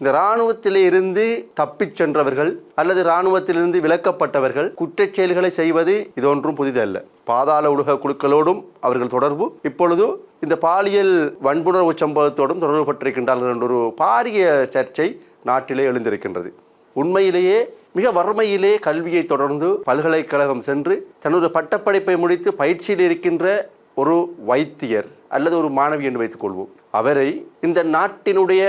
இந்த இராணுவத்திலே இருந்து தப்பிச் சென்றவர்கள் அல்லது இராணுவத்திலிருந்து விலக்கப்பட்டவர்கள் குற்றச் செயல்களை செய்வது இது ஒன்றும் புதிதல்ல. பாதாள உலக குழுக்களோடும் அவர்கள் தொடர்பு. இப்பொழுது இந்த பாலியல் வன்புணர்வு சம்பவத்தோடும் தொடர்பு பட்டிருக்கின்றார்கள் என்ற ஒரு பாரிய சர்ச்சை நாட்டிலே எழுந்திருக்கின்றது. உண்மையிலேயே மிக வறுமையிலே கல்வியை தொடர்ந்து பல்கலைக்கழகம் சென்று தனது பட்டப்படிப்பை முடித்து பயிற்சியில் இருக்கின்ற ஒரு வைத்தியர் அல்லது ஒரு மாணவி என்று வைத்துக் கொள்வோம். அவரை இந்த நாட்டினுடைய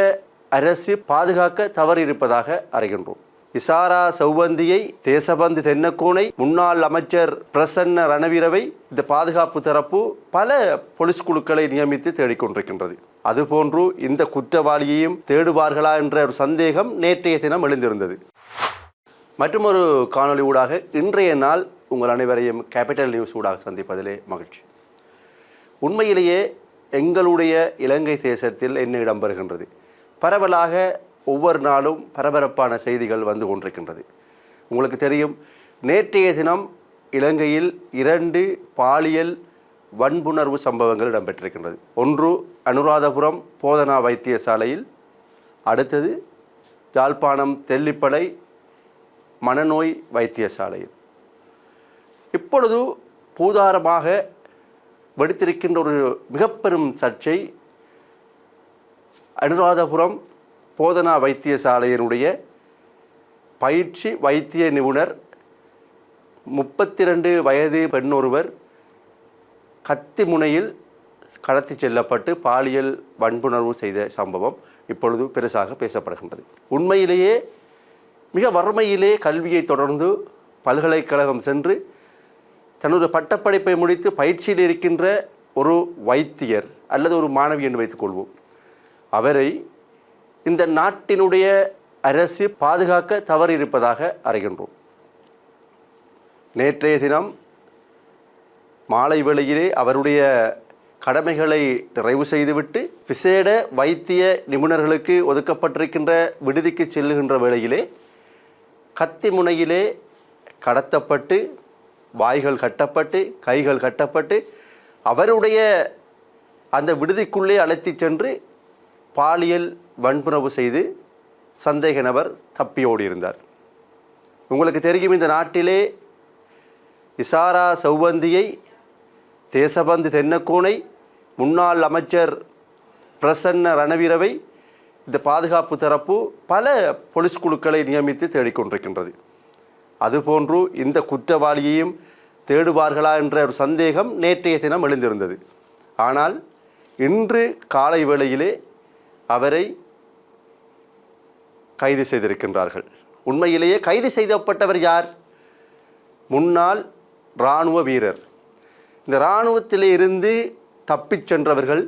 அரசு பாதுகாக்க தவறியிருப்பதாக அறிகின்றோம். இசாரா சௌவந்தியை தேசபந்து தென்னக்கோனை முன்னாள் அமைச்சர் பிரசன்ன ரணவீரவை இந்த பாதுகாப்பு தரப்பு பல போலீஸ் குழுக்களை நியமித்து தேடிக்கொண்டிருக்கின்றது. அதுபோன்று இந்த குற்றவாளியையும் தேடுவார்களா என்ற ஒரு சந்தேகம் நேற்றைய தினம் எழுந்திருந்தது. மற்றும் ஒரு காணொளி ஊடாக இன்றைய நாள் உங்கள் அனைவரையும் கேபிட்டல் நியூஸ் ஊடாக சந்திப்பதிலே மகிழ்ச்சி. உண்மையிலேயே எங்களுடைய இலங்கை தேசத்தில் என்ன இடம்பெறுகின்றது? பரவலாக ஒவ்வொரு நாளும் பரபரப்பான செய்திகள் வந்து கொண்டிருக்கின்றது. உங்களுக்கு தெரியும் நேற்றைய தினம் இலங்கையில் இரண்டு பாலியல் வன்புணர்வு சம்பவங்கள் இடம்பெற்றிருக்கின்றது. ஒன்று அனுராதபுரம் போதனா வைத்தியசாலையில் அடுத்தது யாழ்ப்பாணம் தெல்லிப்பளை மனநோய் வைத்தியசாலையில். இப்பொழுது பூதாரமாக வெடித்திருக்கின்ற ஒரு மிகப்பெரும் சர்ச்சை அனுராதபுரம் போதனா வைத்தியசாலையினுடைய பயிற்சி வைத்திய நிபுணர் முப்பத்தி ரெண்டு வயது பெண் ஒருவர் கத்தி முனையில் கடத்தி செல்லப்பட்டு பாலியல் வன்புணர்வு செய்த சம்பவம் இப்பொழுது பெருசாக பேசப்படுகின்றது. உண்மையிலேயே மிக வறுமையிலே கல்வியை தொடர்ந்து பல்கலைக்கழகம் சென்று தனது பட்டப்படிப்பை முடித்து பயிற்சியில் இருக்கின்ற ஒரு வைத்தியர் அல்லது ஒரு மாணவி என்று வைத்துக் கொள்வோம் அவரை இந்த நாட்டினுடைய அரசு பாதுகாக்க தவறியிருப்பதாக அறிகின்றோம். நேற்றைய தினம் மாலை வேளையிலே அவருடைய கடமைகளை நிறைவு செய்துவிட்டு விசேட வைத்திய நிபுணர்களுக்கு ஒதுக்கப்பட்டிருக்கின்ற விடுதிக்கு செல்லுகின்ற வேளையிலே கத்தி முனையிலே கடத்தப்பட்டு வாய்கள் கட்டப்பட்டு கைகள் கட்டப்பட்டு அவருடைய அந்த விடுதிக்குள்ளே அழைத்துச் சென்று பாலியல் வன்புணர்வு செய்து சந்தேக நபர் தப்பி உங்களுக்கு தெரியும் இந்த நாட்டிலே இசாரா சௌவந்தியை தேசபந்து தென்னக்கோனை முன்னாள் அமைச்சர் பிரசன்ன ரணவீரவை இந்த பாதுகாப்பு தரப்பு பல போலீஸ் குழுக்களை நியமித்து தேடிக்கொண்டிருக்கின்றது. அதுபோன்று இந்த குற்றவாளியையும் தேடுவார்களா என்ற ஒரு சந்தேகம் நேற்றைய தினம் எழுந்திருந்தது. ஆனால் இன்று காலை வேளையிலே அவரை கைது செய்திருக்கின்றார்கள். உண்மையிலேயே கைது செய்யப்பட்டவர் யார்? முன்னாள் இராணுவ வீரர். இந்த இராணுவத்திலே இருந்து தப்பிச் சென்றவர்கள்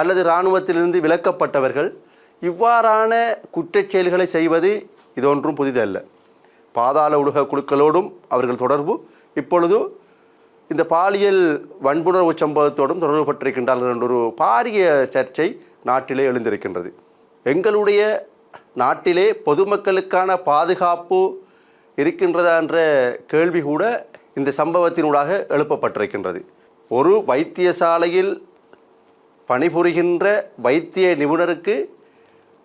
அல்லது இராணுவத்திலிருந்து விலக்கப்பட்டவர்கள் இவ்வாறான குற்றச் செயல்களை செய்வது இதொன்றும் புதிதல்ல. பாதாள உலக குழுக்களோடும் அவர்கள் தொடர்பு. இப்பொழுது இந்த பாலியல் வன்புணர்வு சம்பவத்தோடும் தொடர்பு பட்டிருக்கின்றார்கள் என்ற ஒரு பாரிய சர்ச்சை நாட்டிலே எழுந்திருக்கின்றது. எங்களுடைய நாட்டிலே பொதுமக்களுக்கான பாதுகாப்பு இருக்கின்றதா என்ற கேள்வி கூட இந்த சம்பவத்தினூடாக எழுப்பப்பட்டிருக்கின்றது. ஒரு வைத்தியசாலையில் பணிபுரிகின்ற வைத்திய நிபுணருக்கு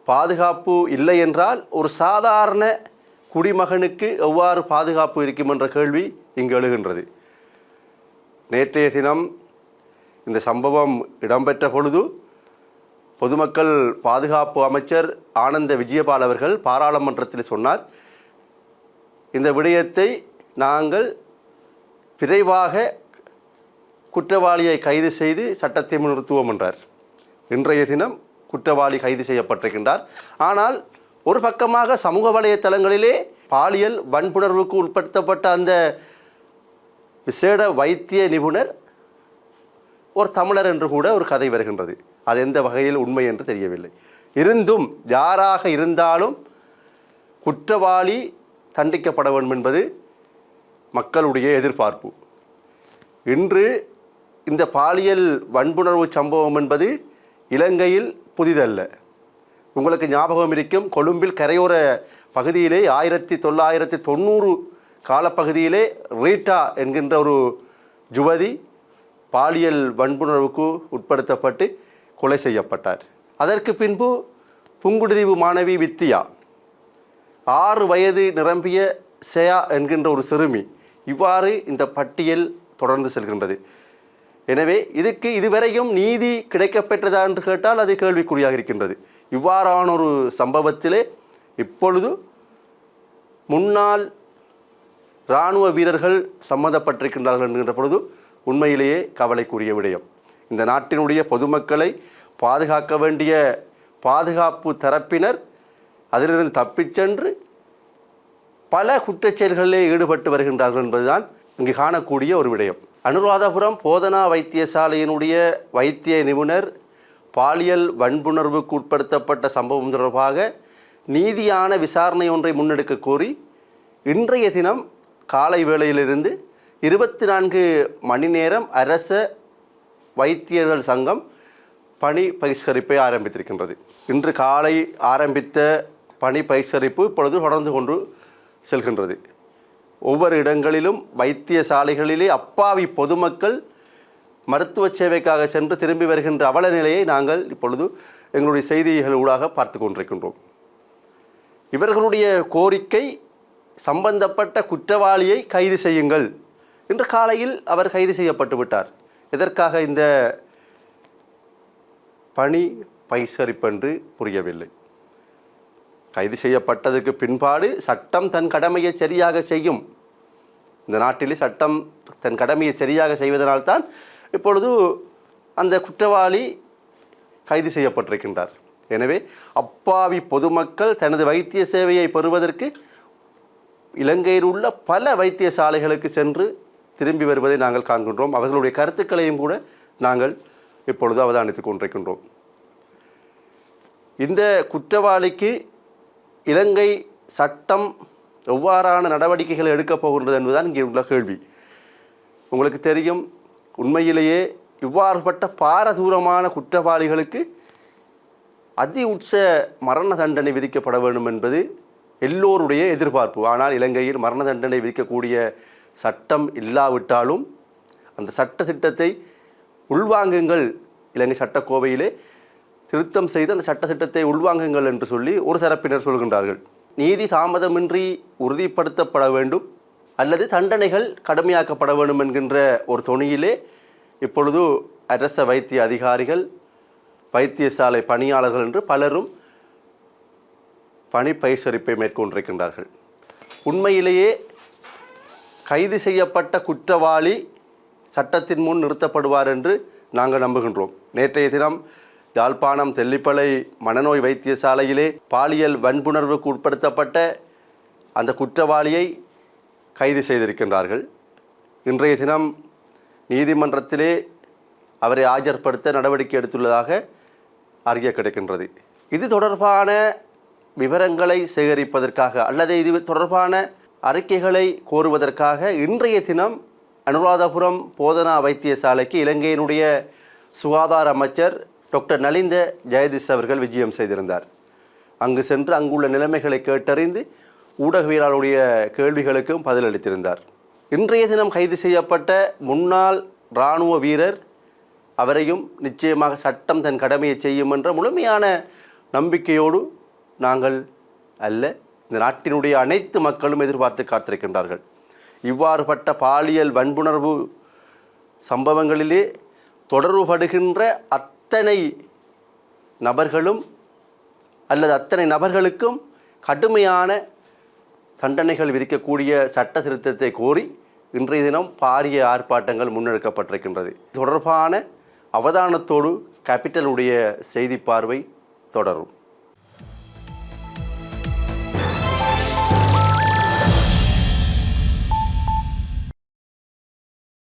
பாதுகாப்பு இல்லை என்றால் ஒரு சாதாரண குடிமகனுக்கு எவ்வாறு பாதுகாப்பு இருக்கும் என்ற கேள்வி இங்கு எழுகின்றது. நேற்றைய தினம் இந்த சம்பவம் இடம்பெற்ற பொழுது பொதுமக்கள் பாதுகாப்பு அமைச்சர் ஆனந்த விஜயபால் அவர்கள் பாராளுமன்றத்தில் சொன்னார் இந்த விடயத்தை நாங்கள் விரைவாக குற்றவாளியை கைது செய்து சட்டத்தை நிறுத்துவோம் என்றார். இன்றைய தினம் குற்றவாளி கைது செய்யப்பட்டிருக்கின்றார். ஆனால் ஒரு பக்கமாக சமூக வலைத்தளங்களிலே பாலியல் வன்புணர்வுக்கு உட்படுத்தப்பட்ட அந்த விசேட வைத்திய நிபுணர் ஒரு தமிழர் என்று கூட ஒரு கதை வருகின்றது. அது எந்த வகையில் உண்மை என்று தெரியவில்லை. இருந்தும் யாராக இருந்தாலும் குற்றவாளி தண்டிக்கப்பட வேண்டும் என்பது மக்களுடைய எதிர்பார்ப்பு. இன்று இந்த பாலியல் வன்புணர்வு சம்பவம் என்பது இலங்கையில் புதிதல்ல. உங்களுக்கு ஞாபகம் இருக்கும் கொழும்பில் கரையோர பகுதியிலே ஆயிரத்தி தொள்ளாயிரத்தி தொண்ணூறு காலப்பகுதியிலே ரீட்டா என்கின்ற ஒரு ஜுவதி பாலியல் வன்புணர்வுக்கு உட்படுத்தப்பட்டு கொலை செய்யப்பட்டார். அதற்கு பின்பு புங்குடுதீவு மாணவி வித்தியா ஆறு வயது நிரம்பிய செயா என்கின்ற ஒரு சிறுமி இவ்வாறு இந்த பட்டியல் தொடர்ந்து செல்கின்றது. எனவே இதுக்கு இதுவரையும் நீதி கிடைக்கப்பெற்றதா என்று கேட்டால் அது கேள்விக்குறியாக இருக்கின்றது. இவ்வாறான ஒரு சம்பவத்திலே இப்பொழுது முன்னாள் இராணுவ வீரர்கள் சம்மந்தப்பட்டிருக்கின்றார்கள் என்கின்ற பொழுது உண்மையிலேயே கவலைக்குரிய விடயம். இந்த நாட்டினுடைய பொதுமக்களை பாதுகாக்க வேண்டிய பாதுகாப்பு தரப்பினர் அதிலிருந்து தப்பிச் சென்று பல குற்றச்செயல்களிலே ஈடுபட்டு வருகின்றார்கள் என்பதுதான் இங்கு காணக்கூடிய ஒரு விடயம். அனுராதபுரம் போதனா வைத்தியசாலையினுடைய வைத்திய நிபுணர் பாலியல் வன்புணர்வுக்கு உட்படுத்தப்பட்ட சம்பவம் தொடர்பாக நீதியான விசாரணை ஒன்றை முன்னெடுக்க கோரி இன்றைய தினம் காலை வேளையிலிருந்து இருபத்தி நான்கு மணி நேரம் அரச வைத்தியர்கள் சங்கம் பணி பகிஷ்கரிப்பை ஆரம்பித்திருக்கின்றது. இன்று காலை ஆரம்பித்த பணி பகிஷ்கரிப்பு இப்பொழுது தொடர்ந்து கொண்டு செல்கின்றது. ஒவ்வொரு இடங்களிலும் வைத்தியசாலைகளிலே அப்பாவி பொதுமக்கள் மருத்துவ சேவைக்காக சென்று திரும்பி வருகின்ற அவல நிலையை நாங்கள் இப்பொழுது எங்களுடைய செய்திகள் ஊடாக பார்த்து கொண்டிருக்கின்றோம். இவர்களுடைய கோரிக்கை சம்பந்தப்பட்ட குற்றவாளியை கைது செய்யுங்கள். இன்று காலையில் அவர் கைது செய்யப்பட்டு விட்டார். எதற்காக இந்த பணி பைசரிப்பென்று புரியவில்லை. கைது செய்யப்பட்டதுக்கு பின்பாடு சட்டம் தன் கடமையை சரியாக செய்யும். இந்த நாட்டிலே சட்டம் தன் கடமையை சரியாக செய்வதனால்தான் இப்பொழுது அந்த குற்றவாளி கைது செய்யப்பட்டிருக்கின்றார். எனவே அப்பாவி பொதுமக்கள் தனது வைத்திய சேவையை பெறுவதற்கு இலங்கையில் உள்ள பல வைத்தியசாலைகளுக்கு சென்று திரும்பி வருவதை நாங்கள் காண்கின்றோம். அவர்களுடைய கருத்துக்களையும் கூட நாங்கள் இப்பொழுது அவதானித்துக் கொண்டிருக்கின்றோம். இந்த குற்றவாளிக்கு இலங்கை சட்டம் எவ்வாறான நடவடிக்கைகள் எடுக்கப் போகின்றது என்பதுதான் இங்கே உள்ள கேள்வி. உங்களுக்கு தெரியும் உண்மையிலேயே இவ்வாறுபட்ட பாரதூரமான குற்றவாளிகளுக்கு அதி உச்ச மரண தண்டனை விதிக்கப்பட வேண்டும் என்பது எல்லோருடைய எதிர்பார்ப்பு. ஆனால் இலங்கையில் மரண தண்டனை விதிக்கக்கூடிய சட்டம் இல்லாவிட்டாலும் அந்த சட்ட திட்டத்தை உள்வாங்குங்கள். இலங்கை சட்டக்கோவையிலே திருத்தம் செய்து அந்த சட்ட திட்டத்தை உள்வாங்குங்கள் என்று சொல்லி ஒரு தரப்பினர் சொல்கின்றார்கள். நீதி தாமதமின்றி உறுதிப்படுத்தப்பட வேண்டும். அல்லது தண்டனைகள் கடுமையாக்கப்பட வேண்டும் என்கின்ற ஒரு தொனியிலே இப்பொழுது அரச வைத்திய அதிகாரிகள் வைத்தியசாலை பணியாளர்கள் என்று பலரும் பணி பயிற்சரிப்பை மேற்கொண்டிருக்கின்றார்கள். உண்மையிலேயே கைது செய்யப்பட்ட குற்றவாளி சட்டத்தின் முன் நிறுத்தப்படுவார் என்று நாங்கள் நம்புகின்றோம். நேற்றைய தினம் யாழ்ப்பாணம் தெல்லிப்பளை மனநோய் வைத்தியசாலையிலே பாலியல் வன்புணர்வுக்கு உட்படுத்தப்பட்ட அந்த குற்றவாளியை கைது செய்திருக்கின்றார்கள். இன்றைய தினம் நீதிமன்றத்திலே அவரை ஆஜர்படுத்த நடவடிக்கை எடுத்துள்ளதாக அறிய கிடைக்கின்றது. இது தொடர்பான விவரங்களை சேகரிப்பதற்காக அல்லது இது தொடர்பான அறிக்கைகளை கோருவதற்காக இன்றைய தினம் அனுராதபுரம் போதனா வைத்தியசாலைக்கு இலங்கையினுடைய சுகாதார அமைச்சர் டாக்டர் நலிந்த ஜெயதிஸ் அவர்கள் விஜயம் செய்திருந்தார். அங்கு சென்று அங்குள்ள நிலைமைகளை கேட்டறிந்து ஊடகவியலாளருடைய கேள்விகளுக்கும் பதிலளித்திருந்தார் இன்றைய தினம் கைது செய்யப்பட்ட முன்னாள் இராணுவ வீரர் அவரையும் நிச்சயமாக சட்டம் தன் கடமையை செய்யும் என்ற முழுமையான நம்பிக்கையோடு நாங்கள் அல்ல இந்த நாட்டினுடைய அனைத்து மக்களும் எதிர்பார்த்து காத்திருக்கின்றார்கள். இவ்வாறுபட்ட பாலியல் வன்புணர்வு சம்பவங்களிலே தொடர்புபடுகின்ற அத்தனை நபர்களும் அல்லது அத்தனை நபர்களுக்கும் கடுமையான தண்டனைகள் விதிக்கக்கூடிய சட்ட திருத்தத்தை கோரி இன்றைய தினம் பாரிய ஆர்ப்பாட்டங்கள் முன்னெடுக்கப்பட்டிருக்கின்றது. தொடர்பான அவதானத்தோடு கேபிட்டலுடைய செய்தி பார்வை தொடரும்.